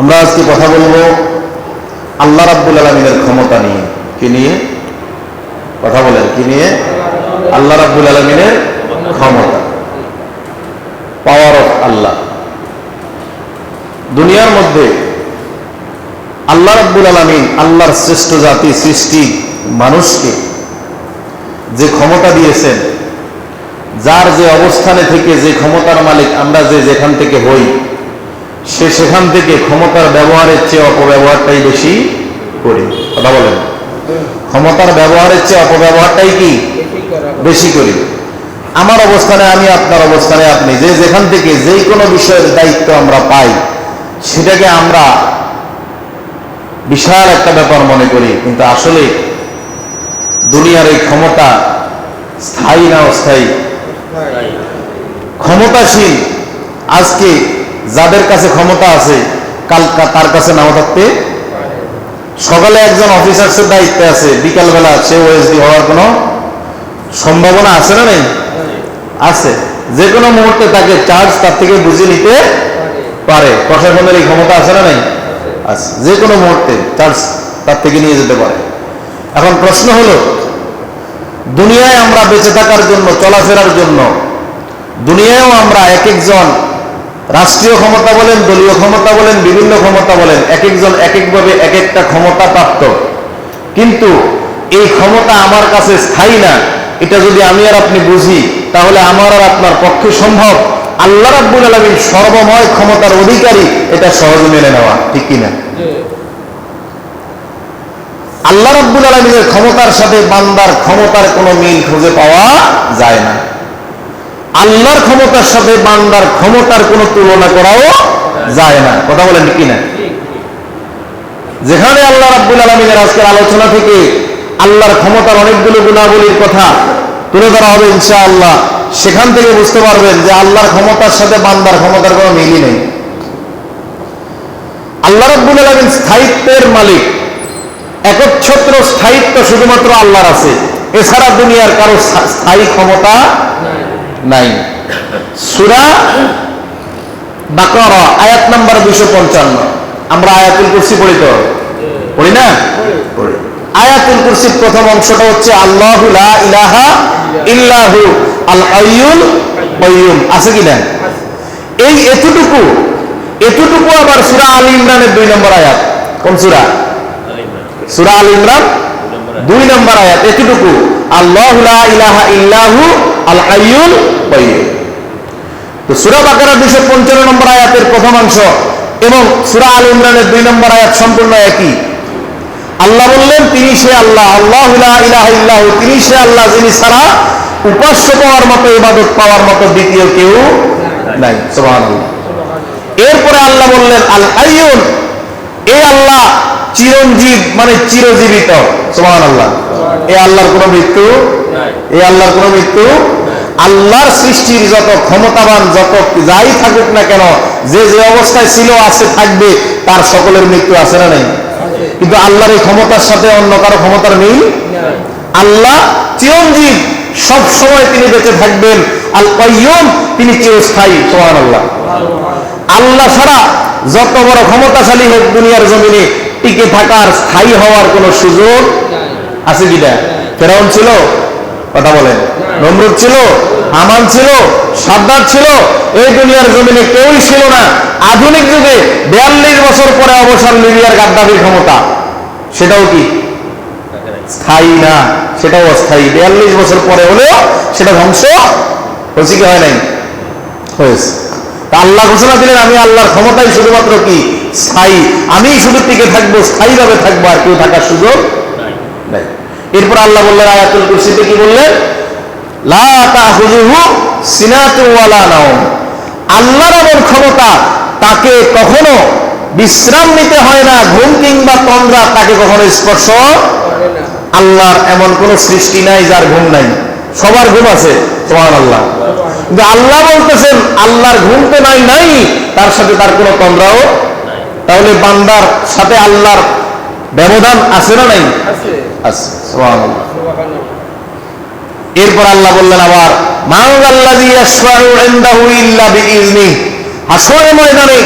আমরা আজকে কথা বলব আল্লাহ রাব্বুল আলমিনের ক্ষমতা নিয়ে। কি নিয়ে? কথা বলেন, কি নিয়ে? আল্লাহ রাব্বুল আলমিনের ক্ষমতা। পাওয়ার অফ আল্লাহ দুনিয়ার মধ্যে আল্লাহ রাব্বুল আলমিন আল্লাহর শ্রেষ্ঠ জাতি, সৃষ্টি মানুষকে যে ক্ষমতা দিয়েছেন, যার যে অবস্থানে থেকে যে ক্ষমতার মালিক আমরা যে যেখান থেকে হই সে সেখান থেকে ক্ষমতার ব্যবহারের চেয়ে অপব্যবহারটাই বেশি করি। কথা বলেন। ক্ষমতার ব্যবহারের চেয়ে অপব্যবহারটাই কি? বেশি করি। আমার অবস্থানে আমি আপনার অবস্থানে আপনি যে যেখান থেকে যেই কোনো বিষয়ের দায়িত্ব আমরা পাই সেটাকে আমরা বিশাল একটা ব্যাপার মনে করি। কিন্তু আসলে দুনিয়ার এই ক্ষমতা স্থায়ী না অস্থায়ী? ক্ষমতাশীল আজকে যাদের কাছে ক্ষমতা আছে, কাল তার কাছে নাও থাকতে সকালে একজন অফিসার্সের দায়িত্বে আছে, বিকালবেলা সে ওএসডি হওয়ার কোনো সম্ভাবনা আছে না নেই? আছে। যে কোনো মুহূর্তে তাকে চার্জ তার থেকে বুঝে নিতে পারে। প্রশাসনের এই ক্ষমতা আছে না নেই? আছে। যে কোনো মুহূর্তে চার্জ তার থেকে নিয়ে যেতে পারে। এখন প্রশ্ন হলো, দুনিয়ায় আমরা বেঁচে থাকার জন্য, চলাফেরার জন্য, দুনিয়ায়ও আমরা এক একজন রাষ্ট্রীয় ক্ষমতা বলেন দলীয় ক্ষমতা বলেন বিভিন্ন ক্ষমতা বলেন এক একজন এক একভাবে এক একটা ক্ষমতা প্রাপ্ত। কিন্তু এই ক্ষমতা আমার কাছে স্থায়ী না এটা যদি আমি আর আপনি বুঝি তাহলে আমার আর আপনার পক্ষে সম্ভব। আল্লাহ রাব্বুল আলমীর সর্বময় ক্ষমতার অধিকারী এটা সহজে মেনে নেওয়া ঠিক কিনা? আল্লাহ রাব্বুল আলমীর ক্ষমতার সাথে বান্দার ক্ষমতার কোনো মিল খুঁজে পাওয়া যায় না। আল্লাহর ক্ষমতার সাথে বান্দার ক্ষমতার কোনো তুলনা করাও যায় না। কথা বলেন কি না যেখানে আল্লাহ রাব্বুল আলমিনের আজকের আলোচনা থেকে আল্লাহর ক্ষমতার অনেকগুলো গুণাবলীর কথা তুলে ধরা হবে ইনশাআল্লাহ, সেখান থেকে বুঝতে পারবেন যে আল্লাহর ক্ষমতার সাথে বান্দার ক্ষমতার কোনো মিলই নেই। আল্লাহ রাব্বুল আলমিন স্থায়িত্বের মালিক, একচ্ছত্র স্থায়িত্ব শুধুমাত্র আল্লাহর আছে। এছাড়া দুনিয়ার কারও স্থায়ী ক্ষমতা নাই। সুরা বাকরা, আয়াত নাম্বার দুশো পঞ্চান্ন। আমরা আয়াতুল কুরসি পড়ি তো? পড়ি না? আয়াতুল কুরসির প্রথম অংশটা হচ্ছে আল্লাহু ইলাহা ইল্লাহু, আল হাইয়ুল কাইয়ুম। আছে কি না এই এতটুকু এতটুকু আবার সূরা আল ইমরানের দুই নম্বর আয়াত। কোন সূরা? সূরা আল ইমরান, দুই নম্বর আয়াত। এতটুকু, আল্লাহু লা ইলাহা ইল্লাহু আল কাইয়ুম তো সূরা বাকারা 255 নম্বর আয়াতের এবং সূরা আল ইমরানের দুই নম্বর আয়াত সম্পূর্ণ একই। আল্লাহ বললেন, তিনি সে আল্লাহ। আল্লাহ ইলাহা ইল্লাহু, তিনি সে আল্লাহ যিনি ছাড়া উপাস্য পাওয়ার মতো, ইবাদত পাওয়ার মতো দ্বিতীয় কেউ নাই। সুবহানাল্লাহ। এরপরে আল্লাহ বললেন আল হাইয়ুন এই আল্লাহ চিরঞ্জীব মানে চিরজীবিত। সুবহান আল্লাহ এই আল্লাহর কোনো মৃত্যু এই আল্লাহর কোনো মৃত্যু আল্লাহর সৃষ্টির যত ক্ষমতাবান, যত যাই থাকুক না কেন, যে যে অবস্থায় ছিল, আছে, থাকবে, তার সকলের মৃত্যু আছে না নেই? কিন্তু আল্লাহর এই ক্ষমতার সাথে অন্য কারও ক্ষমতার মিল আল্লাহ চিরঞ্জীব, সব সময় তিনি বেঁচে থাকবেন। আল কাইয়ুম, তিনি চিরস্থায়ী সোহান আল্লাহ আল্লাহ ছাড়া যত বড় ক্ষমতাশালী হোক দুনিয়ার জমিনে, টিকে থাকার স্থায়ী হওয়ার কোনো সুযোগ আছে কিনা ফেরাউন ছিল কথা বলেন নমরুদ ছিল হামান ছিল সাদ্দার ছিল এই দুনিয়ার জমিনে কেউই ছিল না। আধুনিক যুগে বিয়াল্লিশ বছর পরে অবসর লিবিয়ার গাদ্দাফির ক্ষমতা। সেটাও কি? স্থায়ী না সেটাও অস্থায়ী। বিয়াল্লিশ বছর পরে হলেও সেটা ধ্বংস হয়েছে কি হয় নাই? হয়েছে। তা আল্লাহ ঘোষণা দিলেন আমি আল্লাহর ক্ষমতাই শুধুমাত্র কি? স্থায়ী। আমি শুধু টিকে থাকব স্থায়ীভাবে থাকব আর কেউ থাকার সুযোগ নাই। এরপর আল্লাহ বললেন, আয়াতুল কুরসিতে কি বললেন? লা ওয়ালা নাওম। আল্লাহর এমন ক্ষমতা তাকে কখনো বিশ্রাম নিতে হয় না, ঘুম কিংবা তন্দ্রা তাকে কখনো স্পর্শ আল্লাহর এমন কোন সৃষ্টি নাই যার ঘুম নাই। সবার ঘুম আছে সোহান আল্লাহ কিন্তু আল্লাহ বলতেছেন, আল্লাহর ঘুম তো নাই নাই, তার সাথে তার কোনো তন্দ্রাও তাহলে বান্দার সাথে আল্লাহর ব্যবধান আছে না নাই? আছে। এরপর আল্লাহ বললেন আবার হাসরের ময়দানে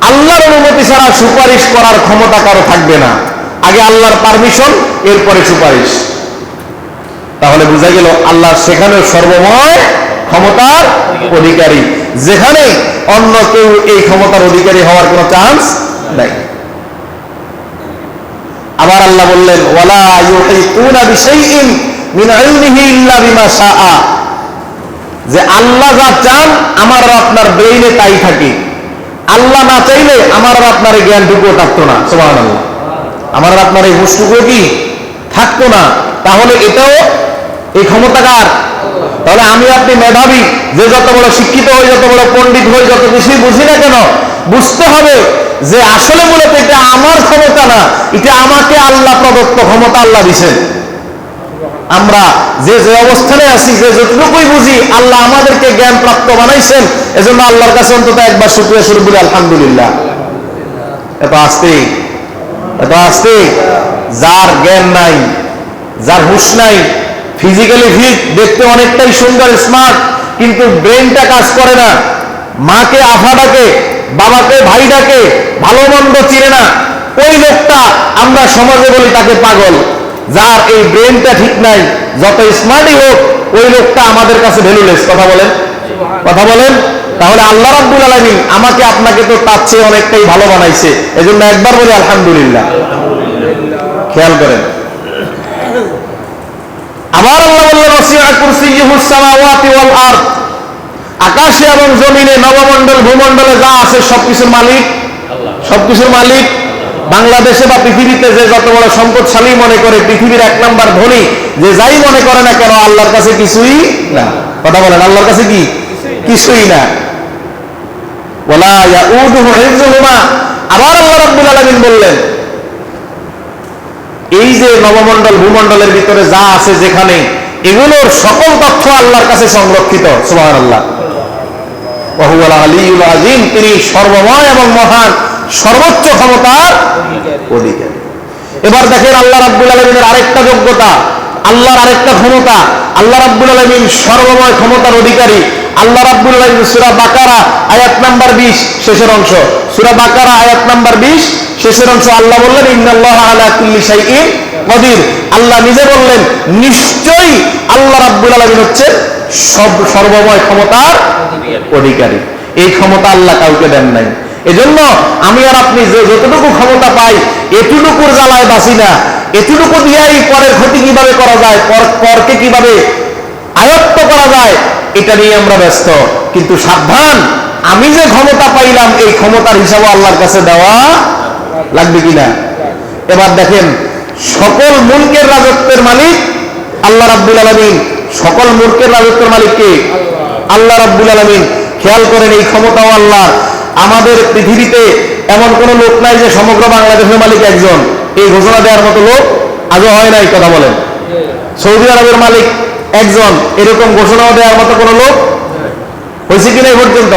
আল্লাহর অনুমতি ছাড়া সুপারিশ করার ক্ষমতা কারও থাকবে না। আগে আল্লাহর পারমিশন এরপরে সুপারিশ। তাহলে বোঝা গেল আল্লাহ সেখানে সর্বময় ক্ষমতার অধিকারী। যেখানে অন্য কেউ এই ক্ষমতার অধিকারী হওয়ার কোনো চান্স নাই। আবার আল্লাহ বললেন, ওয়ালা ইউহিতুনা বিশাইইন মিন ইলমিহি ইল্লা বিমা শাআ। যে আল্লাহ যা চান, আমার আর আপনার ব্রেইনে তাই থাকে। আল্লাহ না চাইলে আমার আর আপনার এই জ্ঞানটুকুও থাকতো না, সুবহানাল্লাহ। আমার আর আপনার এই হুশটুকুও কি থাকতো না? তাহলে এটাও এই ক্ষমতাকার তাহলে আমি আপনি মেধাবী, যে যত বড় শিক্ষিত হই, যত বড় পণ্ডিত হই, যত কিছুই বুঝি না কেন বুঝতে হবে যে আসলে মূলত এটা আমার ক্ষমতা না, এটা আমাকে আল্লাহ প্রদত্ত ক্ষমতা আল্লাহ দিছেন আমরা যে যে অবস্থানে আছি, যে যতটুকুই বুঝি, আল্লাহ আমাদেরকে জ্ঞান প্রাপ্ত বানাইছেন, এজন্য আল্লাহর কাছে অন্তত একবার শুক্রিয়া শুরু করি আলহামদুলিল্লাহ। এত আসতে এত আসতে, যার জ্ঞান নাই, যার হুশ নাই ফিজিক্যালি ফিট দেখতে অনেকটাই সুন্দর স্মার্ট কিন্তু ব্রেনটা কাজ করে না। মাকে আফা ডাকে বাবাকে ভাই ডাকে ভালো মন্দ চিনে না। ওই লোকটা আমরা সমাজে বলি তাকে পাগল। যার এই ব্রেনটা ঠিক নাই, যত স্মার্টই হোক, ওই লোকটা আমাদের কাছে ভ্যালুলেস কথা বলেন? কথা বলেন? তাহলে আল্লাহ রাব্বুল আলামিন আমাকে, আপনাকে তো তার চেয়ে অনেকটাই ভালো বানাইছে। এজন্য একবার বলি আলহামদুলিল্লাহ। খেয়াল করেন। আবার আল্লাহ বললেন ওয়াসিআ কুরসিয়্যুহুস সামাওয়াতি ওয়াল আরদ। আকাশে এবং জমিনে নবমণ্ডল ভূমণ্ডলে যা আছে সবকিছুর মালিক। সবকিছুর মালিক। বাংলাদেশে বা পৃথিবীতে যে যত বড় সম্পদশালী মনে করে পৃথিবীর এক নাম্বার ধনী যে যাই মনে করে না কেন আল্লাহর কাছে কিছুই না। কথা বলেন আল্লাহর কাছে কি? কিছুই না। আবার আল্লাহ রাব্বুল আলামিন বললেন এই যে নবমণ্ডল ভূমণ্ডলের ভিতরে যা আছে যেখানে এগুলোর সকল তথ্য আল্লাহর কাছে সংরক্ষিত সুবহান আল্লাহ আলিউল আজিম তিনি সর্বময় এবং মহান, সর্বোচ্চ ক্ষমতার অধিকারী। এবার দেখেন আল্লাহ রাব্বুল আলমিনের আরেকটা যোগ্যতা, আল্লাহর আরেকটা ক্ষমতা। আল্লাহ রাব্বুল আলমিন সর্বময় ক্ষমতার অধিকারী। আল্লাহ রাব্বুল আলমিন সুরা বাকারা, আয়াত নাম্বার বিশ, শেষের অংশ। সুরা বাকারা, আয়াত নাম্বার বিশ, শেষের অংশ। আল্লাহ বললেন, ইন্নাল্লাহ আলা কুল্লি শাইইন কদির। আল্লাহ নিজে বললেন, নিশ্চয়ই আল্লাহ রাব্বুল আলমিন হচ্ছে সব সর্বময় ক্ষমতার অধিকারী। এই ক্ষমতা আল্লাহ কাউকে দেন নাই। এজন্য আমি আর আপনি যে যতটুকু ক্ষমতা পাই এটুকুর জ্বালায় বাঁচি না। এটুকু দিয়েই পরের ক্ষতি কীভাবে করা যায়, পর পরকে কীভাবে আয়ত্ত করা যায়, এটা নিয়ে আমরা ব্যস্ত। কিন্তু সাবধান, আমি যে ক্ষমতা পাইলাম, এই ক্ষমতার হিসাবে আল্লাহর কাছে দেওয়া লাগবে কিনা? এবার দেখেন, সকল মুলকের রাজত্বের মালিক আল্লাহ রাব্বুল আলমিন সকল মূর্খের রাজত্বের মালিক কে? আল্লাহ রাব্বুল আলমিন। খেয়াল করেন এই ক্ষমতাও আল্লাহ আমাদের পৃথিবীতে এমন কোন লোক নাই যে সমগ্র বাংলাদেশের মালিক একজন। এই ঘোষণা দেওয়ার মতো লোক আজও হয় নাই, কথা বলেন। সৌদি আরবের মালিক একজন, এরকম ঘোষণাও দেওয়ার মতো কোনো লোক হয়েছে কিনা এই পর্যন্ত?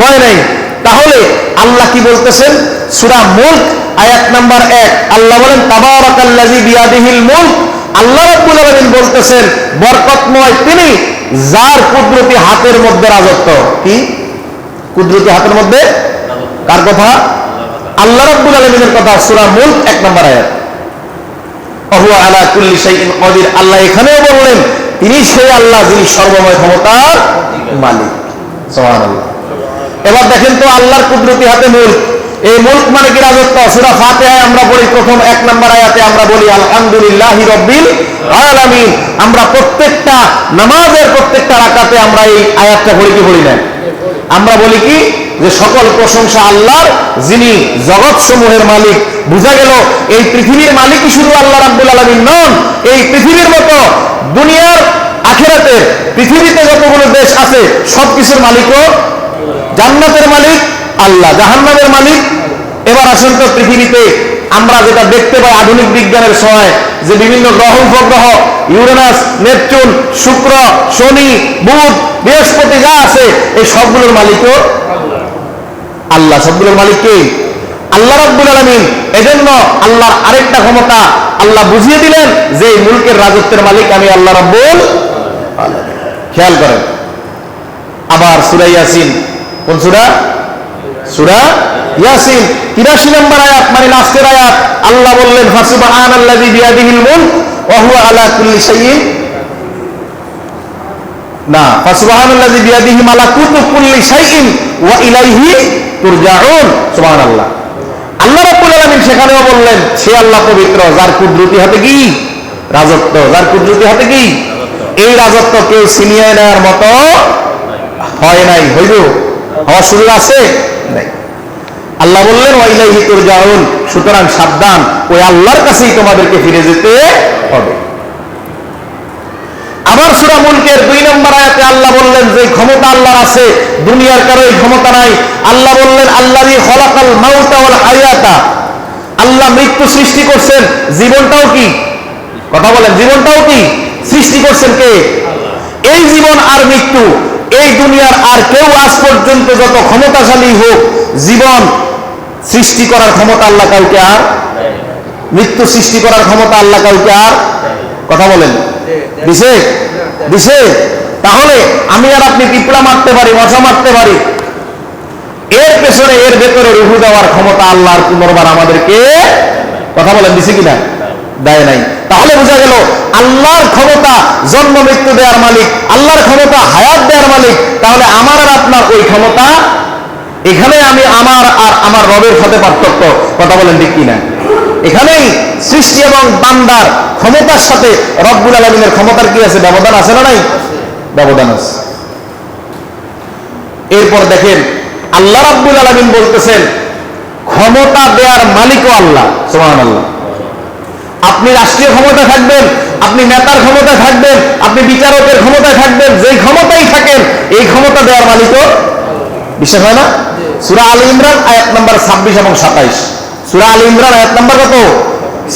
হয় নাই। তাহলে আল্লাহ কি বলতেছেন? সুরা মুল্ক, আয়াত নাম্বার এক। আল্লাহ বলেন, তাবারাকাল্লাযী বিয়াদিহিল মুল্ক। আল্লাহ বলতেছেন, বরকতময় তিনি যার কুদরতি হাতের মধ্যে রাজত্ব। কি? কুদরতি হাতের মধ্যে? কার কথা? আল্লাহ রাব্বুল আলামিনের কথা, সূরা মুল্ক এক নম্বর আয়াত। অহু আলা কুল্লি শাইইন কদির। আল্লাহ এখানেও বললেন, তিনি সেই আল্লাহ যিনি সর্বময় ক্ষমতার মালিক। সুবহানাল্লাহ। এবার দেখেন তো আল্লাহর কুদরতি হাতে মুল্ক। এই মুল্ক মানে কি রাজত্ব? সূরা ফাতিহায় আমরা পড়ি প্রথম এক নম্বর আয়াতে আমরা বলি, আলহামদুলিল্লাহি রাব্বিল আলামিন। আমরা প্রত্যেকটা নামাজের প্রত্যেকটা রাকাতে আমরা এই আয়াতটা পড়ি কি পড়ি না আমরা বলি কি যে সকল প্রশংসা আল্লাহর, যিনি জগৎ সমূহের মালিক। বুঝা গেল, এই পৃথিবীর মালিকই শুধু আল্লাহ রাব্বুল আলামিন নন, এই পৃথিবীর মতো দুনিয়ার আখেরাতে পৃথিবীতে যতগুলো দেশ আছে, সবকিছুর মালিকও জান্নাতের মালিক আল্লাহ জাহান্নামের মালিক। এবার আসেন তো পৃথিবীতে, আমরা যেটা দেখতে পাই আধুনিক বিজ্ঞানের সময় যে বিভিন্ন গ্রহ, উপগ্রহ, ইউরেনাস, নেপচুন, শুক্র, শনি, বুধ, বৃহস্পতি যা আছে, এই সবগুলোর মালিকও আল্লাহ। সবগুলোর মালিক কে? আল্লাহ রাব্বুল আলামিন। এজন্য আল্লাহর আরেকটা ক্ষমতা আল্লাহ বুঝিয়ে দিলেন যে মুলকের রাজত্বের মালিক আমি আল্লাহ রাব্বুল খেয়াল করেন। আবার সূরা ইয়াসিন, কোন সূরা? সূরা ইয়াসিন। 83 নম্বর আয়াত মানে আল্লাহ সেখানেও বললেন, সে আল্লাহ পবিত্র, যার কুদরতি হাতে কি? রাজত্ব, যার কুদরতি হাতে কি? এই রাজত্ব কেউ ছিনিয়ে নেওয়ার মতো হয় নাই, হইল? হওয়ার আছে? আল্লাহ বললেন ওয়াইলাইহি তুরজাউন। সুতরাং সাবধান, ওই আল্লাহর কাছেই তোমাদেরকে ফিরে যেতে হবে। আবার সূরা মুলকের দুই নম্বর আয়াতে আল্লাহ বললেন, যে ক্ষমতা আল্লাহর আছে, দুনিয়ার কারও এই ক্ষমতা নাই। আল্লাহ বললেন আল্লাহই খলাকাল মাউতা ওয়াল হায়াতা। আল্লাহ মৃত্যু সৃষ্টি করছেন, জীবনটাও কি? কথা বলেন, জীবনটাও কি? সৃষ্টি করছেন কে? এই জীবন আর মৃত্যু, এই দুনিয়ার আর কেউ আজ পর্যন্ত যত ক্ষমতাশালী হোক, জীবন সৃষ্টি করার ক্ষমতা আল্লাহ কাউকে আর মৃত্যু সৃষ্টি করার ক্ষমতা আল্লাহ কাউকে আর কথা বলেন। দিছে? দিছে? তাহলে আমি আর আপনি পিঁপড়া মারতে পারি মশা মারতে পারি। এর পেছনে এর ভেতরে রুহু দেওয়ার ক্ষমতা আল্লাহর পুনর্বার আমাদেরকে কথা বলেন দিছে কিনা? দেয় নাই। তাহলে বোঝা গেল আল্লাহর ক্ষমতা জন্ম মৃত্যু দেওয়ার মালিক আল্লাহর ক্ষমতা হায়াত দেওয়ার মালিক তাহলে আমার আর আপনার ওই ক্ষমতা এখানে আমি আমার আর আমার রবের সাথে পার্থক্য। কথা বলেন ঠিক কিনা? এখানেই সৃষ্টি এবং বান্দার ক্ষমতার সাথে রব্বুল আলমিনের ক্ষমতার কি আছে? ব্যবধান আছে না নাই? ব্যবধান আছে। এরপর দেখেন, আল্লাহ রাব্বুল আলমিন বলতেছেন, ক্ষমতা দেওয়ার মালিকও আল্লাহ। সোহান আল্লাহ আপনি রাষ্ট্রীয় ক্ষমতা থাকবেন, আপনি নেতার ক্ষমতা থাকবেন, আপনি বিচারকের ক্ষমতায় থাকবেন, যেই ক্ষমতাই থাকেন, এই ক্ষমতা দেওয়ার মালিকও, বিশ্বাস হয় না? সুরা আলী ইমরান আয়াত নাম্বার ছাব্বিশ এবং সাতাইশ। সুরা আলী ইমরান আয়াত নাম্বার কত?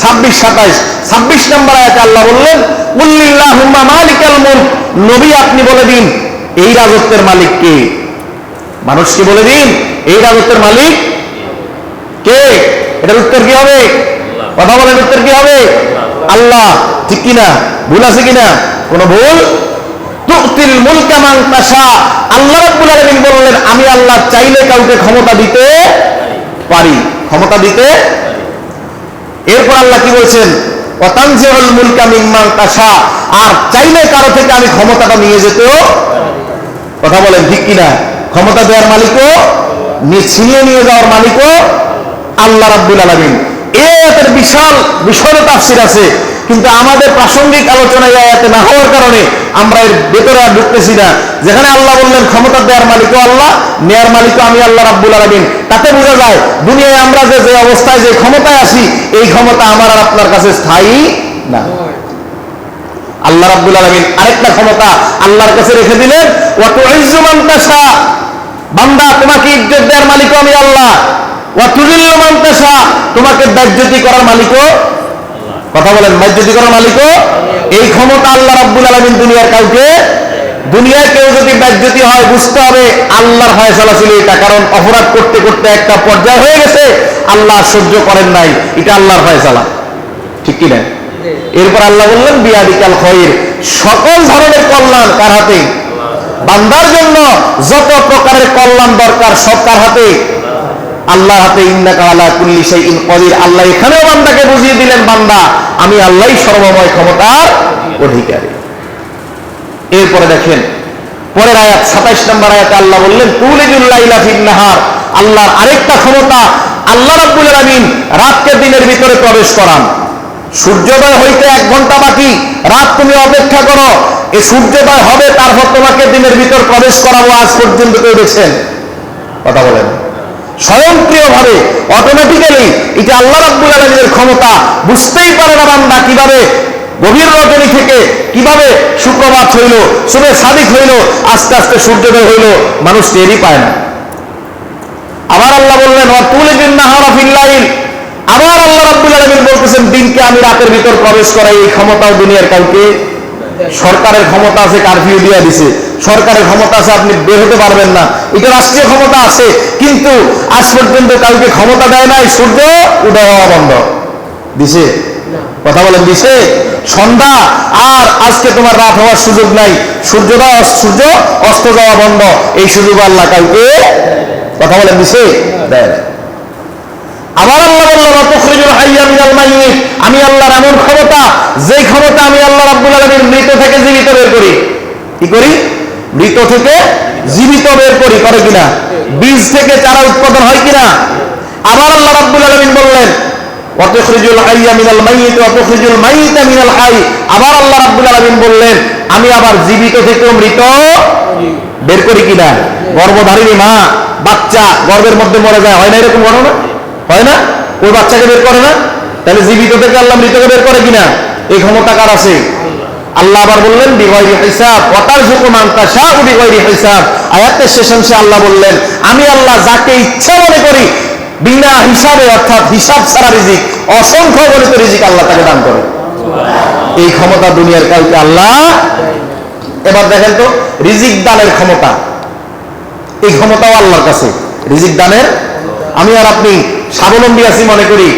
ছাব্বিশ সাতাইশ। ছাব্বিশ নম্বর আয়াতে আল্লাহ বললেন উল্লিল্লাহুম্মা মালিকাল মুলক। নবী আপনি বলে দিন এই রাজত্বের মালিক কে? মানুষকে বলে দিন এই রাজত্বের মালিক কে? এটার উত্তর কি হবে? কথা বলেন উত্তর কি হবে? আল্লাহ। ঠিক কিনা? ভুল আছে কিনা? কোন ভুল? আল্লাহ বললেন, আমি আল্লাহ চাইলে কাউকে ক্ষমতা দিতে পারি। ক্ষমতা দিতে এরপর আল্লাহ কি বলছেন আর চাইলে কারও থেকে আমি ক্ষমতাটা নিয়ে কথা বলেন, ঠিক কিনা? ক্ষমতা দেওয়ার মালিকও, নিয়ে ছিনিয়ে নিয়ে যাওয়ার মালিকও আল্লাহ রাব্বুল আয়াতের বিশাল বিশাল তাফসির আছে। কিন্তু আমাদের প্রাসঙ্গিক আলোচনায় এই আয়াতে না হওয়ার কারণে আমরা এর ভেতরে আর ঢুকতেছি না। যেখানে আল্লাহ বললেন, ক্ষমতা দেওয়ার মালিকও আল্লাহ, নেয়ার মালিকও আমি আল্লাহ রাব্বুল আলামিন। তাতে বোঝা যায়, দুনিয়ায় আমরা যে যে অবস্থায়, যে ক্ষমতায় আছি, এই ক্ষমতা আমার আর আপনার কাছে স্থায়ী না। আল্লাহ রাব্বুল আলামিন আরেকটা ক্ষমতা আল্লাহর কাছে রেখে দিলেন ওয়া তুইজ্জু তাশা। বান্দা, তোমাকে ইজ্জত দেওয়ার মালিকও আমি আল্লাহ। ওয়া তুযিল্লু মান তোমাকে বেজ্জতি করার মালিকও কথা বলেন বেজ্জতি করার মালিকও, এই ক্ষমতা আল্লাহ রাব্বুল আলামিন দুনিয়ার কাউকে দুনিয়ায় কেউ যদি বেজ্জতি হয়, বুঝতে হবে আল্লাহর ফয়সালা ছিল এটা, কারণ অপরাধ করতে করতে একটা পর্যায়ে হয়ে গেছে, আল্লাহ সহ্য করেন নাই, এটা আল্লাহর ফয়সালা। ঠিক কি না এরপর আল্লাহ বললেন, বিয়াদিকাল খয়ের সকল ধরনের কল্যাণ কার হাতে? বান্দার জন্য যত প্রকারের কল্যাণ দরকার, সব কার হাতে? আল্লাহ হাতে ইন্নাকা আলা কুল্লি শাইইন কদির। আল্লাহ এখানেও বান্দাকে বুঝিয়ে দিলেন, বান্দা, আমি আল্লাহই সর্বময় ক্ষমতার অধিকারী। এরপরে দেখেন, পরের আয়াত, সাতাইশ নম্বর আয়াতে আল্লাহ বললেন আল্লাহর আরেকটা ক্ষমতা আল্লাহ রাতকে দিনের ভিতরে প্রবেশ করান। সূর্যোদয় হইতে এক ঘণ্টা বাকি, রাত তুমি অপেক্ষা করো। এই সূর্যোদয় হবে, তারপর তোমাকে দিনের ভিতর প্রবেশ করাবো, আজ পর্যন্ত কেউ দেখছেন। কথা বলেন। স্বয়ংক্রিয়ভাবে অটোমেটিক্যালি এটা আল্লাহ রাব্বুল আলামিনের ক্ষমতা, বুঝতেই পারে না বান্দা কীভাবে গভীর রজনী থেকে কীভাবে সুপ্রভাত হইল শুভে সাদিক হইল, আস্তে আস্তে সূর্যোদয় হইল, মানুষ টেরই পায় না। আবার আল্লাহ বললেন আবার আল্লাহ রাব্বুল আলামিন বলতেছেন, দিনকে আমি রাতের ভিতর প্রবেশ করাই, এই ক্ষমতাও দুনিয়ার কাউকে, সরকারের ক্ষমতা আছে কারফিউ দিয়ে দিছে। সরকারের ক্ষমতা আছে, আপনি বের হতে পারবেন না। এটা রাষ্ট্রীয় ক্ষমতা আছে, কিন্তু আজ পর্যন্ত কাউকে ক্ষমতা দেয় নাই, সূর্য উদয় হওয়া বন্ধ। দিছে? কথা বলেন, দিছে? সন্ধ্যা, আর আজকে তোমার রাত হওয়ার সুযোগ নাই। সূর্যোদয় সূর্য অস্ত যাওয়া বন্ধ। এই সুযোগ আল্লাহ কাউকে কথা বলেন, দিছে? দেয়। আবার আল্লাহ বললেন অতখরিজুল হাইয়া মিনাল মাইয়িত। আমি আল্লাহর এমন ক্ষমতা, যেই ক্ষমতা আমি আল্লাহ রাব্বুল আলামিন মৃত থেকে জীবিত বের করি। কি করি? মৃত থেকে জীবিত বের করি, করে কিনা? বীজ থেকে চারা উৎপাদন হয় কিনা? আবার আল্লাহ রাব্বুল আলামিন বললেন অতখরিজুল হাইয়া মিনাল মাইয়িত অতখরিজুল মাইয়িতা মিনাল আবার আল্লাহ রাব্বুল বললেন, আমি আবার জীবিত থেকে মৃত বের করি কিনা? গর্ভধারিণী মা, বাচ্চা গর্ভের মধ্যে মরে যায়, হয় না এরকম ঘটনা? হয় না? ওই বাচ্চাকে বের করে না? তাহলে জীবিত থেকে আল্লাহ মৃতকে বের করে কিনা? এই ক্ষমতা কার আছে? আল্লাহ আবার বললেন, বিগয়রি হিসাব অতার ঝুকুমান তাশা বিগয়রি হিসাব। আয়াতের শেষ আল্লাহ বললেন, আমি আল্লাহ যাকে ইচ্ছা মনে করি, বিনা হিসাবে অর্থাৎ হিসাব ছাড়া রিজিক, অসংখ্য গণিত রিজিক আল্লাহ তাকে দান করে এই ক্ষমতা দুনিয়ার কাউকে আল্লাহ এবার দেখেন তো, রিজিক দানের ক্ষমতা। এই ক্ষমতাও আল্লাহর কাছে। রিজিক দানের, আমি আর আপনি স্বাবলম্বী আছি মনে করি,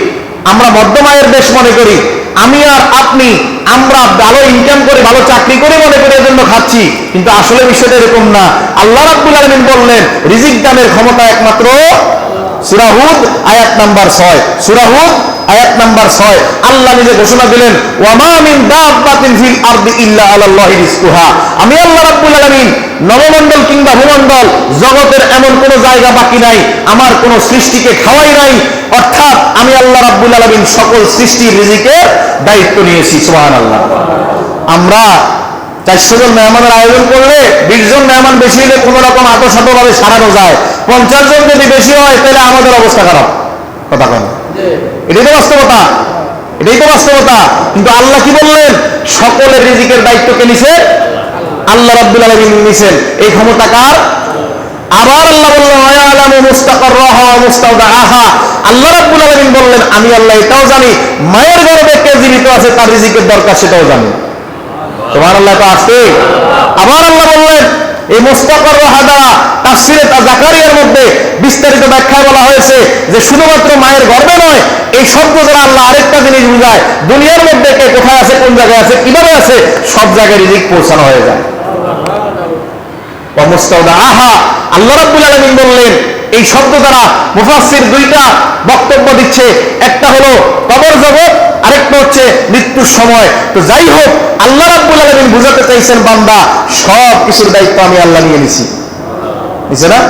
আমরা মধ্যম আয়ের দেশ মনে করি আমি আর আপনি, আমরা ভালো ইনকাম করে, ভালো চাকরি করে মনে করে জন্য খাচ্ছি, কিন্তু আসলে বিষয়টা এরকম না। আল্লাহ রাব্বুল আলামিন বললেন, রিজিক দানের ক্ষমতা একমাত্র সুরাহুদ আয়াত নাম্বার ছয়। সুরাহুদ আয়াত নাম্বার ছয়, আল্লাহ নিজে ঘোষণা দিলেন আমি আল্লাহ কিংবা জগতের এমন কোন জায়গা বাকি নাই, আমার কোন সৃষ্টিকে খাওয়াই নাই, অর্থাৎ আমি আল্লাহ রাব্বুল সকল সৃষ্টির রিজিকের দায়িত্ব নিয়েছি, সুবহানাল্লাহ। আমরা চারশো জন মেহমানের আয়োজন করলে বিশ জন মেহমান বেশি হলে কোন রকম আতসাত ভাবে সারানো যায়, পঞ্চাশ জন যদি বেশি হয়, তাহলে আমাদের অবস্থা খারাপ। কথা কন। এটাই তো বাস্তবতা। এটাই তো বাস্তবতা। কিন্তু আল্লাহ কি বললেন? সকলের রিজিকের দায়িত্ব কে নিছে? আল্লাহ রাব্বুল আলামিন নিছেন। এই ক্ষমতা কার? আবার আল্লাহ বললেন ওয়ালামু মুস্তাকাররাহা ওয়া মুস্তাওদাআহা আল্লাহ রাব্বুল আলামিন বললেন, আমি আল্লাহ এটাও জানি। মায়ের গর্ভে কে জীবিত আছে তার রিজিকের দরকার সেটাও জানি। তোমার আল্লাহ তো আছে। আবার আল্লাহ বললেন এই মুস্তাকর রাহা দ্বারা তাফসিরে তা জাকারিয়ার মধ্যে বিস্তারিত ব্যাখ্যা বলা হয়েছে যে শুধুমাত্র মায়ের গর্বে নয়, এই শব্দ দ্বারা আল্লাহ আরেকটা জিনিস বুঝায়, দুনিয়ার মধ্যে কে কোথায় আছে, কোন জায়গায় আছে, কীভাবে আছে, সব জায়গায় রিজিক পৌঁছানো হয়ে যায়। আহা, আল্লাহ রাব্বুল আলামিন বললেন এই শব্দ দ্বারা মুফাসির দুইটা বক্তব্য দিচ্ছে। একটা হলো কবর জগৎ আরেকটা হচ্ছে মৃত্যুর সময়। তো যাই হোক, আল্লাহ রাব্বুল আলামিন বুঝাতে চাইছেন, বান্দা, সব কিছুর দায়িত্ব আমি আল্লাহ নিয়ে নিছি। বুঝছে না?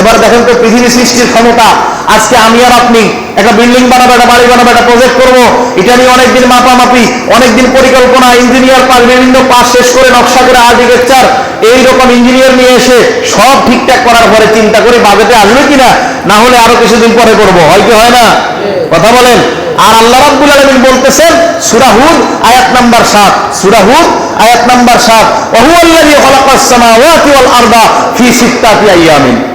এবার দেখেন তো পৃথিবী সৃষ্টির ক্ষমতা। আজকে আমি আর আপনি একটা বিল্ডিং বানাবো, একটা বাড়ি বানাবো, একটা প্রজেক্ট করব। এটা নিয়ে অনেকদিন মাপামাপি, অনেকদিন পরিকল্পনা ইঞ্জিনিয়ার পাস বিভিন্ন পাস শেষ করে নকশা করে আর্কিটেকচার এইরকম ইঞ্জিনিয়ার নিয়ে এসে সব ঠিকঠাক করার পরে চিন্তা করে বাজেটে আসবে কিনা, না হলে আরও কিছুদিন পরে করব। হয় কি হয় না? কথা বলেন? আর আল্লাহ রাব্বুল আলামিন বলতেছেন, সূরা হুদ, আয়াত নাম্বার 7 সূরা হুদ, আয়াত নাম্বার 7 ওয়া হুয়াল্লাযী খালাকাস সামাওয়াতি ওয়াল আরদা ফি সিত্তাতি আইয়ামিন।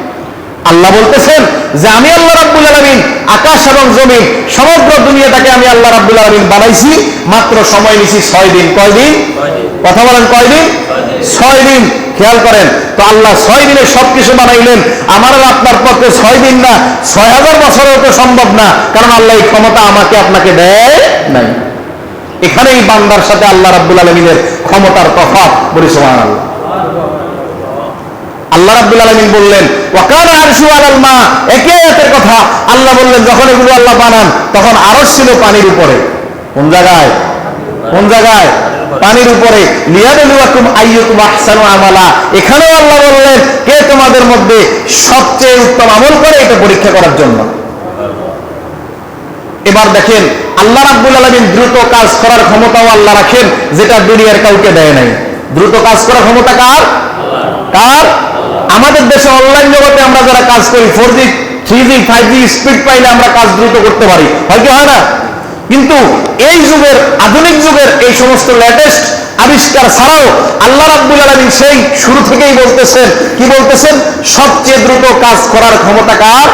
আল্লাহ বলতেছেন যে আমি আল্লাহ রাব্বুল আলামিন আকাশ এবং জমিন সমগ্র দুনিয়াটাকে আমি আল্লাহ রাব্বুল আলামিন বানাইছি। মাত্র সময় নিছি ছয় দিন। কয় দিন? কথা বলেন কয় দিন? 6 দিন। খেয়াল করেন। তো আল্লাহ ছয় দিনে সবকিছু বানাইলেন। আমার আপনার পক্ষে ছয় দিন না 6000 বছরেও তো সম্ভব না। কারণ আল্লাহ এই ক্ষমতা আমাকে আপনাকে দেয় নাই। এখানেই বান্দার সাথে আল্লাহ রাব্বুল আলামিনের ক্ষমতার তফাৎ। বলি আল্লাহ আলামিন বললেন মা আয়াতের কথা আল্লাহ বললেন, যখন এগুলো আল্লাহ বানান, তখন ছিল পানির উপরে। কোন জায়গায়? কোন জায়গায়? পানির উপরে। এখানেও আল্লাহ বললেন, কে তোমাদের মধ্যে সবচেয়ে উত্তম আমল করে এটা পরীক্ষা করার জন্য? এবার দেখেন, আল্লাহ রাব্বুল আলামিন দ্রুত কাজ করার ক্ষমতাও আল্লাহ রাখেন, যেটা দুনিয়ার কাউকে দেয় নাই। দ্রুত কাজ করার ক্ষমতা কার? কার? আমাদের দেশে অনলাইন জগতে আমরা যারা কাজ করি four G three G five G speed পাইলে আমরা কাজ দ্রুত করতে পারি। হয় কি, হয় না? কিন্তু এই যুগের, আধুনিক যুগের এই সমস্ত লেটেস্ট আবিষ্কার ছাড়াও আল্লাহ রাব্বুল আলামিন সেই শুরু থেকেই বলতেছেন, কি বলতেছেন? সবচেয়ে দ্রুত কাজ করার ক্ষমতা কার?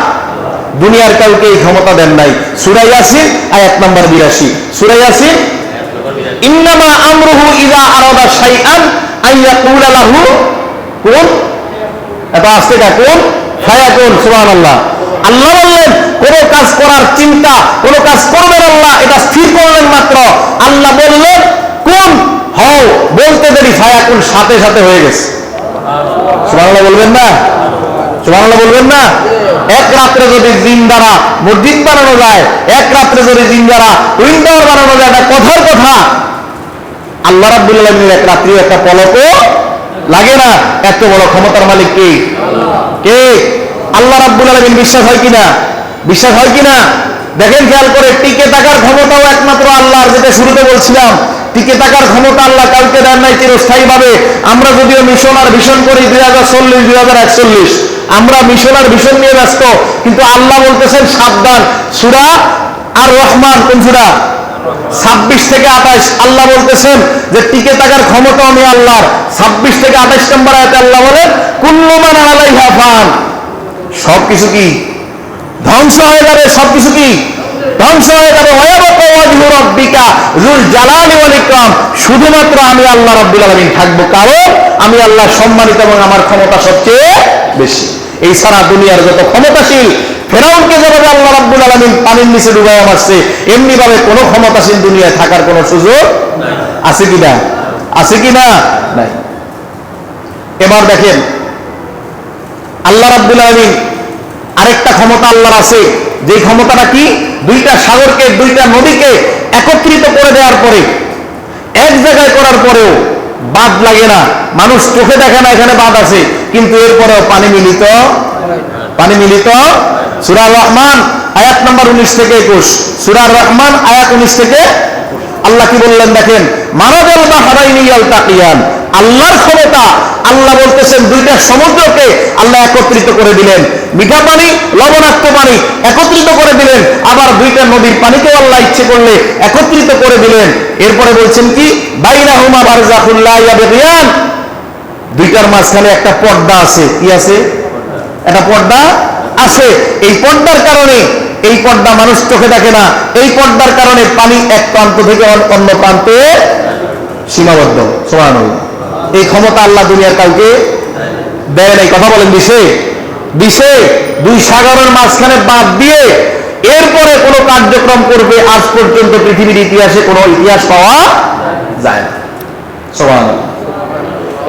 দুনিয়ার কাউকে এই ক্ষমতা দেন নাই। সুরাই ইয়াসিন, আয়াত নাম্বার বিরাশি। সুরাই ইয়াসিন, ইন্নামা আমরুহু ইযা আরাদা শাইআন আইয়াকুলা লাহু কোন? এটা আসতে কা কোন ফায়াকুন সুবহানাল্লাহ। আল্লাহ বললেন, কোন কাজ করার চিন্তা, কোন কাজ করবেন আল্লাহ, এটা স্থির করলেন মাত্র। আল্লাহ বললেন কোন হও, বলতে দেরি ফায়াকুন সাথে সাথে হয়ে গেছে। সুবহানাল্লাহ বলবেন না? সুবহানাল্লাহ বলবেন না? এক রাত্রে যদি জিন দ্বারা মসজিদ বানানো যায়, এক রাত্রে যদি জিন দ্বারা টুইন টাওয়ার বানানো যায়, এটা কথার কথা। আল্লাহ রাব্বুল এক রাত্রি একটা পলকও লাগে না? এত বড় ক্ষমতার মালিক কে? কে? আল্লাহ রাব্বুল আলামিন বিশ্বাস হয় কিনা? বিশ্বাস হয় কিনা? দেখেন খেয়াল করে, টিকে থাকার ক্ষমতাও একমাত্র আল্লাহর, যেটা শুরুতে বলছিলাম। টিকে থাকার ক্ষমতা আল্লাহ কাউকে দেন নাই চিরস্থায়ী ভাবে আমরা যদিও মিশন আর ভিশন করি দুই হাজার চল্লিশ, দুই হাজার একচল্লিশ। আমরা মিশন আর ভিশন নিয়ে ব্যস্ত, কিন্তু আল্লাহ বলতেছেন সাবধান। সুরা আর রহমান কোন সুরা? থেকে আঠাশ আল্লাহ বলতেছেন যে টিকে থাকার ক্ষমতা আমি আল্লাহর। ছাব্বিশ থেকে আঠাশ নম্বর আয়তে আল্লাহ বলেন কুল্লমান আলাইহা ফান। সবকিছু কি? ধ্বংস হয়ে যাবে, সবকিছু কি? ধ্বংস হয়ে যাবে। রাব্বিকা জালালি ওয়াল ইকরাম। শুধুমাত্র আমি আল্লাহ রাব্বুল আলামিন থাকব। কারণ আমি আল্লাহ সম্মানিত এবং আমার ক্ষমতা সবচেয়ে বেশি। এই সারা দুনিয়ার যত ক্ষমতাশীল ফেরাউনকে যেভাবে আল্লাহ রাব্বুল আলামিন পানির নিচে ডুবাই মারছে এমনি ভাবে কোনো ক্ষমতাশীল দুনিয়ায় থাকার কোনো সুযোগ আছে কি না আছে কি না নাই। এবার দেখেন আল্লাহ রাব্বুল আলামিন আরেকটা ক্ষমতা আল্লাহর আছে। যে ক্ষমতাটা কি? দুইটা সাগরকে দুইটা নদীকে একত্রিত করে দেওয়ার পরে এক জায়গায় করার পরেও বাদ লাগে না। মানুষ চোখে দেখে না এখানে বাদ আছে। কিন্তু এরপরেও পানি মিলিত পানি মিলিত। সুরা রহমান, আয়াত নম্বর উনিশ থেকে একুশ। সুরার রহমান, আয়াত উনিশ থেকে আল্লাহ কি বললেন দেখেন, মারাজাল বা হারাইনি তাকিয়ান আল্লাহর ক্ষমতা, আল্লাহ বলতেছেন দুইটা সমুদ্রকে আল্লাহ একত্রিত করে দিলেন। মিঠা পানি, লবণাক্ত পানি একত্রিত করে দিলেন, আবার দুইটা নদীর পানিকেও আল্লাহ ইচ্ছে করলে একত্রিত করে দিলেন। এরপরে বলছেন কি বাইনা হুমা বারজাকুল্লাহ ইয়াবিয়ান দুইটার মাঝখানে একটা পর্দা আছে। কি আছে? একটা পর্দা আছে। এই পর্দার কারণে এই পর্দা মানুষ চোখে দেখে না। এই পর্দার কারণে পানি এক প্রান্ত থেকে অন্য- প্রান্তে সীমাবদ্ধ। সমান এই ক্ষমতা আল্লাহ দুনিয়ার কাউকে দেয় নাই। কথা বলেন দিছে দিছে দুই সাগরের মাঝখানে বাদ দিয়ে এরপরে কোনো কার্যক্রম করবে আজ পর্যন্ত পৃথিবীর ইতিহাসে কোনো ইতিহাস পাওয়া যায় না। সমান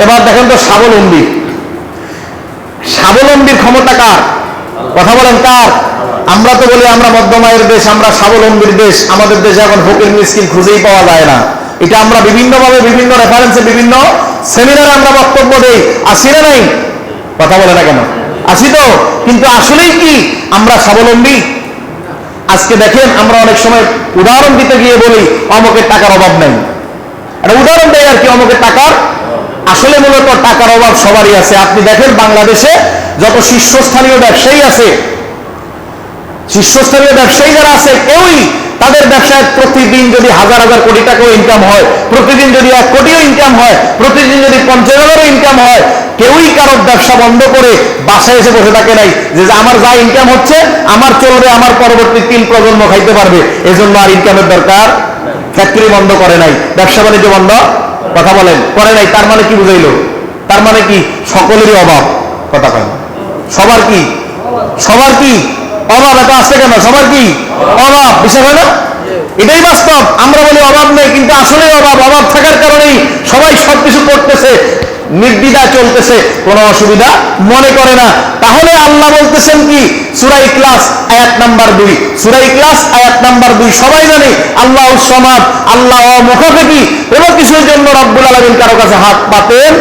এবার দেখেন তো স্বাবলম্বী। স্বাবলম্বীর ক্ষমতা কার? কথা বলেন কার? আমরা তো বলি আমরা মধ্যমায়ের দেশ, আমরা স্বাবলম্বীর দেশ, আমাদের দেশে এখন ফকির, মিসকিন খুঁজেই পাওয়া যায় না। এটা আমরা বিভিন্নভাবে বিভিন্ন রেফারেন্সে বিভিন্ন সেমিনারে আমরা বক্তব্য দেই। আসি না নাই? কথা বলে না কেন আসি তো? কিন্তু আসলেই কি? আমরা স্বাবলম্বী? আজকে দেখেন, আমরা অনেক সময় উদাহরণ দিতে গিয়ে বলি, অমকের টাকার অভাব নেই। একটা উদাহরণ দেয় আর কি, অমকের টাকার? আসলে মূলত টাকার অভাব সবারই আছে। আপনি দেখেন, বাংলাদেশে যত শীর্ষস্থানীয় ব্যবসায়ী আছে শীর্ষস্থানীয় ব্যবসায়ী যারা আছে কেউই তাদের ব্যবসায় প্রতিদিন যদি হাজার হাজার কোটি টাকাও ইনকাম হয়, প্রতিদিন যদি এক কোটিও ইনকাম হয়, প্রতিদিন যদি পঞ্চাশ হাজারও ইনকাম হয়, কেউই কারোর ব্যবসা বন্ধ করে বাসায় এসে বসে থাকে নাই। যে আমার যা ইনকাম হচ্ছে, আমার চলবে, আমার পরবর্তী তিন প্রজন্ম খাইতে পারবে। এজন্য আর ইনকামের দরকার ফ্যাক্টরি বন্ধ করে নাই। ব্যবসা বাণিজ্য বন্ধ? কথা বলেন। করে নাই, তার মানে কি বুঝাইলো? তার মানে কি? সকলেরই অভাব। কথা কয়। সবার কি? সবার কি? অভাব এটা আছে কেন? সবার কি? অভাব। বিশ্বাস হয় না? এটাই বাস্তব। আমরা বলি অভাব নেই, কিন্তু আসলে অভাব। অভাব থাকার কারণেই সবাই সবকিছু করতেছে। নির্দ্বিধা চলতেছে। কোনো অসুবিধা মনে করে না। তাহলে আল্লাহ বলতেছেন কি? সুরাই ক্লাস আয়াত নাম্বার দুই। সুরাই ক্লাস আয়াত নাম্বার দুই। সবাই জানে আল্লাহ সমাদ, আল্লাহ মুখাফেকি কোনো কিছুর জন্য রব্বুল আলমিন কারও কাছে হাত পাতেন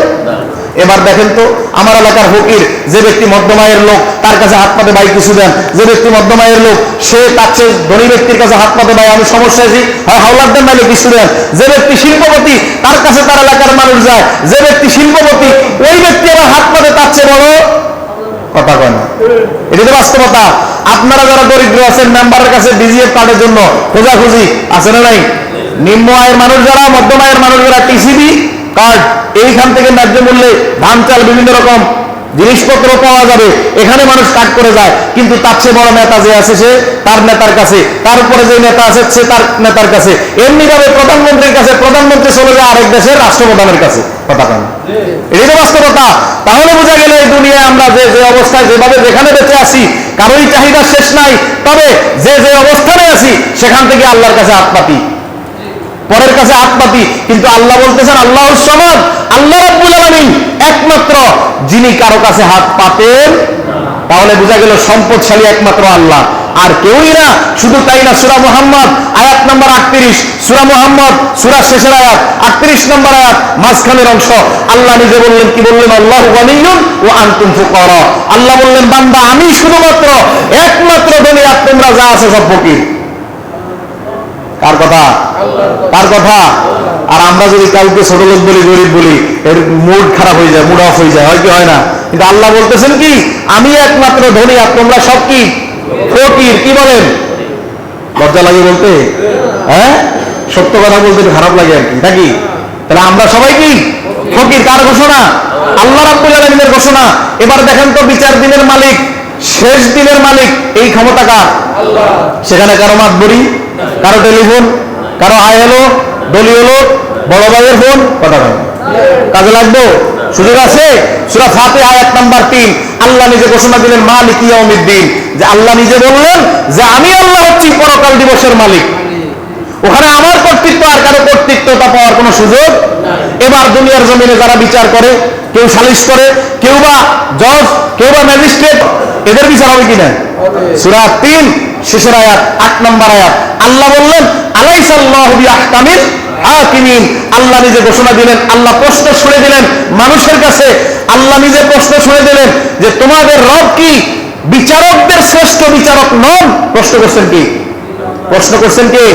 এবার দেখেন তো, আমার এলাকার ফকির, যে ব্যক্তি মধ্যমায়ের লোক, তার কাছে হাত পাতে ভাই কিছু দেন। যে ব্যক্তি মধ্যমায়ের লোক, সে তার চেয়ে ধনী ব্যক্তির কাছে হাত পাতে ভাই, আমি সমস্যা আছি। হয় হাওলার দেন নাহলে কিছু দেন। যে ব্যক্তি শিল্পপতি, তার কাছে তার এলাকার মানুষ যায়। যে ব্যক্তি শিল্পপতি, ওই ব্যক্তি আবার হাত পাতে তার চেয়ে বড় কথা কয় না। এটা তো বাস্তবতা। আপনারা যারা দরিদ্র আছেন মেম্বারের কাছে ডিজিএফ কার্ডের জন্য খোঁজাখুঁজি আছে না নাই? নিম্ন আয়ের মানুষ যারা মধ্যম আয়ের মানুষ যারা টিসিবি কার্ড এইখান থেকে ন্যায্য মূল্যে ধান, চাল বিভিন্ন রকম জিনিসপত্র পাওয়া যাবে। এখানে মানুষ কাট করে যায়, কিন্তু তার চেয়ে বড় নেতা যে আছে সে তার নেতার কাছে। তার উপরে যে নেতা আছে, সে তার নেতার কাছে। এমনি ভাবে প্রধানমন্ত্রীর কাছে প্রধানমন্ত্রী চলে যায় আরেক দেশের রাষ্ট্রপ্রধানের কাছে। কথা কেন এটাই তো বাস্তবতা। তাহলে বোঝা গেল এই দুনিয়ায় আমরা যে যে অবস্থায়, যেভাবে যেখানে বেঁচে আছি কারোই চাহিদা শেষ নাই। তবে যে যে অবস্থানে আছি, সেখান থেকে আল্লাহর কাছে হাত পাতি। পরের কাছে হাত পাতি কিন্তু আল্লাহ বলতেছেন আল্লাহ সমান, আল্লাহ রাব্বুল একমাত্র। যিনি কারও কাছে হাত পাতেন, তাহলে বোঝা গেল সম্পদশালী একমাত্র আল্লাহ। আর কেউই না, শুধু তাই না, সুরা মোহাম্মদ, আয়াত নাম্বার আটত্রিশ। সুরা মোহাম্মদ, সুরা শেষের আয়াত, আটত্রিশ নম্বর আয়াত, মাঝখানের অংশ। আল্লাহ নিজে বললেন, কি বললেন? আল্লাহ ও আনতুম আল্লাহ বললেন, বান্দা, আমি শুধুমাত্র, একমাত্র ধনী তোমরা যা আছে সব ফকির। কার কথা? কার কথা? আর আমরা যদি কাউকে ছোট লোক বলি, গরিব বলি, এর মুড খারাপ হয়ে যায় মুড অফ হয়ে যায়, হয় কি হয় না? কিন্তু আল্লাহ বলতেছেন কি, আমি একমাত্র ধনী, আর তোমরা সব কি? ফকির, কি বলেন? লজ্জা লাগে বলতে? হ্যাঁ? সত্য কথা বলতে খারাপ লাগে আর কি, নাকি? তাহলে আমরা সবাই কি? ফকির, কার ঘোষণা? আল্লাহ রাব্বুল আলামিনের ঘোষণা। এবার দেখেন তো বিচার দিনের মালিক। শেষ দিনের মালিক এই ক্ষমতা কার? সেখানে কারও মাতবরি কারও টেলিফোন, কারও আয় হলো দলীয় লোক বড় ভাইয়ের ফোন, কথা বলেন কাজে লাগবে? সুযোগ আছে? সুরা ফাতে আয়াত নাম্বার তিন। আল্লাহ নিজে ঘোষণা দিলেন, মালিক ইয়াউমিদ্দিন। যে আল্লাহ নিজে বললেন যে আমি আল্লাহ হচ্ছি পরকাল দিবসের মালিক। ওখানে আমার কর্তৃত্ব আর কারও কর্তৃত্বটা পাওয়ার কোনো সুযোগ এবার দুনিয়ার জমিনে যারা বিচার করে, কেউ সালিশ করে, কেউ বা জজ, কেউ বা ম্যাজিস্ট্রেট এদের বিচার হবে কিনা সুরা তিন শেষের আয়াত আট নম্বর আয়াত। আল্লাহ বললেন আহকামিল হাকিমিন। আল্লাহ নিজে ঘোষণা দিলেন আল্লাহ প্রশ্ন শুনে দিলেন মানুষের কাছে। আল্লাহ নিজে প্রশ্ন শুনে দিলেন যে তোমাদের রব কি? বিচারকদের শ্রেষ্ঠ বিচারক নন? প্রশ্ন করছেন কি? প্রশ্ন করছেন কে?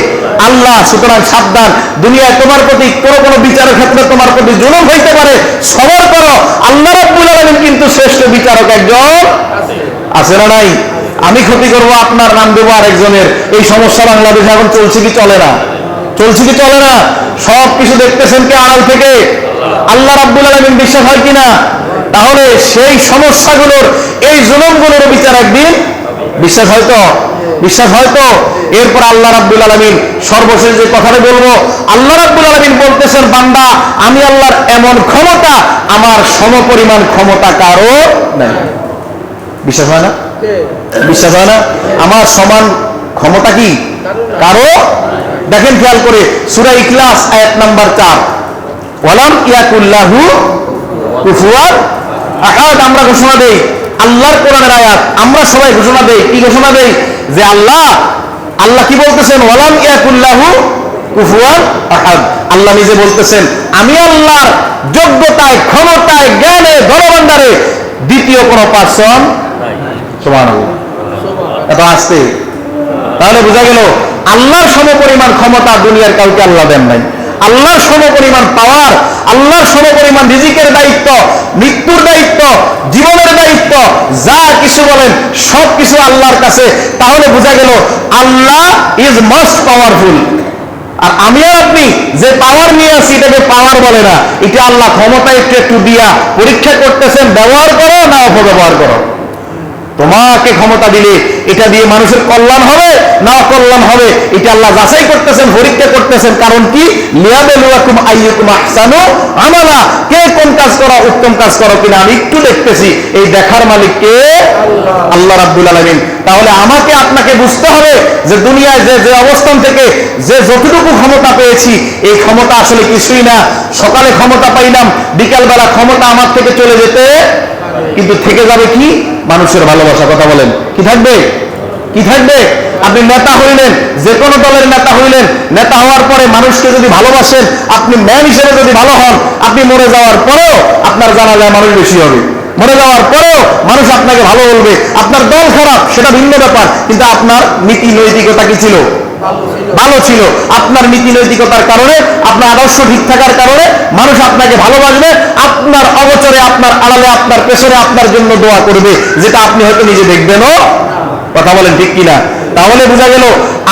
আল্লাহ সুতরাং সাবধান। দুনিয়ায় তোমার প্রতি কোন কোন বিচারের ক্ষেত্রে তোমার প্রতি জুলুম হইতে পারে। সবর করো। আল্লাহ রাব্বুল আলামিন কিন্তু শ্রেষ্ঠ বিচারক একজন আছে না নাই? আমি ক্ষতি করব আপনার নাম দেবো আরেকজনের এই সমস্যা বাংলাদেশে এখন চলছে কি চলে না? চলছে কি চলে না? সব কিছু দেখতেছেন কি আড়াল থেকে? আল্লাহ রাব্বুল আলামিন বিশ্বাস হয় কিনা? তাহলে সেই সমস্যাগুলোর, এই জুলুমগুলোর বিচার একদিন বিশ্বাস হয়তো বিশ্বাস হয়তো এরপর আল্লাহ রাব্বুল আলামিন সর্বশেষ যে কথাটা বলব, আল্লাহ রাব্বুল আলামিন বলতেছেন, বান্দা, আমি আল্লাহর এমন ক্ষমতা, আমার সমপরিমাণ ক্ষমতা কারও নাই। বিশ্বাস হয় না? বিশ্বাস হয় না? আমার সমান ক্ষমতা কি? কারও? দেখেন খেয়াল করে, সূরা ইখলাস আয়াত নাম্বার 4 ওয়ালাম ইয়াকুল্লাহু কুফুয়ান আহাদ। আমরা ঘোষণা দেই, আল্লাহর কোরআনের আয়াত। আমরা সবাই ঘোষণা দেই, কি ঘোষণা দেই? যে আল্লাহ আল্লাহ কি বলতেছেন? ওয়ালাম ইয়াকুল্লাহু কুফুয়ান আহাদ। আল্লাহ নিজে বলতেছেন, আমি আল্লাহর যোগ্যতায়, ক্ষমতায়, জ্ঞানে ধনভাণ্ডারে দ্বিতীয় কোন পার্সন এত আসতে তাহলে বোঝা গেল, আল্লাহর সমপরিমাণ ক্ষমতা দুনিয়ার কাউকে আল্লাহ দেন নাই। আল্লাহর পাওয়ার আল্লাহর রিজিকের দায়িত্ব, মৃত্যুর দায়িত্ব, জীবনের দায়িত্ব, যা কিছু বলেন, সব কিছু আল্লাহর কাছে। তাহলে বোঝা গেল, আল্লাহ ইজ মাস্ট পাওয়ারফুল আর আমি আর আপনি যে পাওয়ার নিয়ে আসি এটাকে পাওয়ার বলে না, এটা আল্লাহ ক্ষমতা একটু একটু দিয়া পরীক্ষা করতেছেন, ব্যবহার করো না অপব্যবহার করো। তোমাকে ক্ষমতা দিলে এটা দিয়ে মানুষের কল্যাণ হবে না অকল্যাণ হবে? এটা আল্লাহ যাচাই করতেছেন পরীক্ষা করতেছেন। কারণ কি? আমালা। কে কোন কাজ করো উত্তম কাজ করো কিনা আমি একটু দেখতেছি। এই দেখার মালিক কে? আল্লাহ রাব্বুল আলামিন। তাহলে আমাকে আপনাকে বুঝতে হবে যে দুনিয়ায় যে যে অবস্থান থেকে যে যতটুকু ক্ষমতা পেয়েছি এই ক্ষমতা আসলে কিছুই না। সকালে ক্ষমতা পাইলাম বিকালবেলা ক্ষমতা আমার থেকে চলে যেতে কিন্তু থেকে যাবে কি? মানুষের ভালোবাসা, কথা বলেন। কি থাকবে? কি থাকবে? আপনি নেতা হইলেন, যে কোনো দলের নেতা হইলেন, নেতা হওয়ার পরে মানুষকে যদি ভালোবাসেন, আপনি ম্যান হিসেবে যদি ভালো হন, আপনি মরে যাওয়ার পরেও আপনার জানা যায় মানুষ বেশি হবে। মরে যাওয়ার পরেও মানুষ আপনাকে ভালো বলবে। আপনার দল খারাপ, সেটা ভিন্ন ব্যাপার, কিন্তু আপনার নীতি নৈতিকতা কি ছিল? ভালো ছিল। আপনার নীতি নৈতিকতার কারণে, আপনার আদর্শ ঠিক থাকার কারণে মানুষ আপনাকে ভালোবাসবে, আপনার অবচরে আপনার আড়ালে, আপনার পেছনে আপনার জন্য দোয়া করবে, যেটা আপনি হয়তো নিজে দেখবেনও। কথা বলেন ঠিক কিনা? তাহলে বোঝা গেল,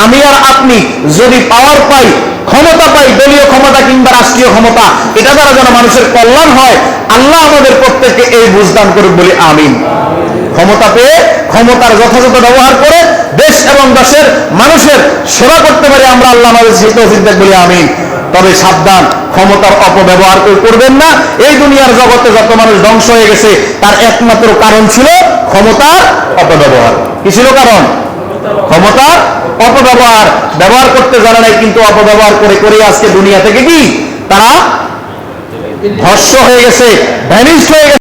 আমি আর আপনি যদি পাওয়ার পাই, ক্ষমতা পাই, দলীয় ক্ষমতা কিংবা রাষ্ট্রীয় ক্ষমতা, এটা দ্বারা যেন মানুষের কল্যাণ হয়, আল্লাহ আমাদের প্রত্যেককে এই বুঝদান করুক বলি আমিন। ক্ষমতা পেয়ে ক্ষমতার যথাযথ ব্যবহার করে দেশ এবং দেশের মানুষের সেবা করতে পারি আমরা আল্লাহ আমাদের বলি আমিন তবে সাবধান, ক্ষমতার অপব্যবহার করবেন না। এই দুনিয়ার জগতে যত মানুষ ধ্বংস হয়ে গেছে, তার একমাত্র কারণ ছিল ক্ষমতার অপব্যবহার। কি ছিল কারণ? ক্ষমতার অপব্যবহার। ব্যবহার করতে জানা নাই, কিন্তু অপব্যবহার করে করে আজকে দুনিয়া থেকে কি? তারা ভস্য হয়ে গেছে ভ্যানিস্ট হয়ে গেছে।